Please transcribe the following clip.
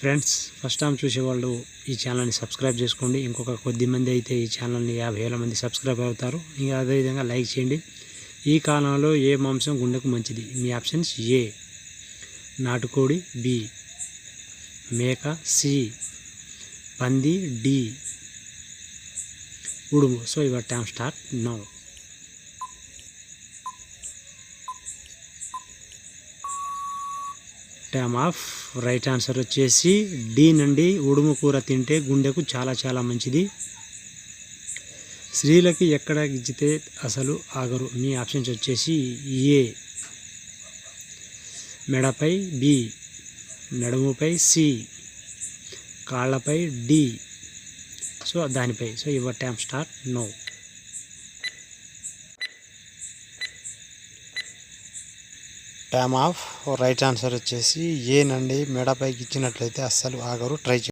Friends first time చూసేవాళ్ళు ఈ ఛానల్ని సబ్స్క్రైబ్ చేసుకోండి. ఇంకొక కొద్ది మంది అయితే ఈ ఛానల్ని యాభై వేల మంది సబ్స్క్రైబ్ అవుతారు. ఇంకా అదేవిధంగా లైక్ చేయండి. ఈ కాలంలో ఏ మాంసం గుండెకు మంచిది? మీ ఆప్షన్స్ ఏ? నాటుకోడి బి. మేక సి. పంది D. ఉడుము. So your time start now. Time of right answer వచ్చేసి డి నుండి ఉడుము కూర తింటే గుండెకు చాలా చాలా మంచిది. స్త్రీలకి ఎక్కడ గిచ్చితే అసలు ఆగరు. మీ ఆప్షన్స్ వచ్చేసి ఏ మెడపై బి నడుముపై సి కాళ్ళపై డి సో దానిపై. So your time start now time of right answer వచ్చేసి ఏ నండి? మెడపైకి ఇచ్చినట్లయితే అస్సలు ఆగరు. ట్రై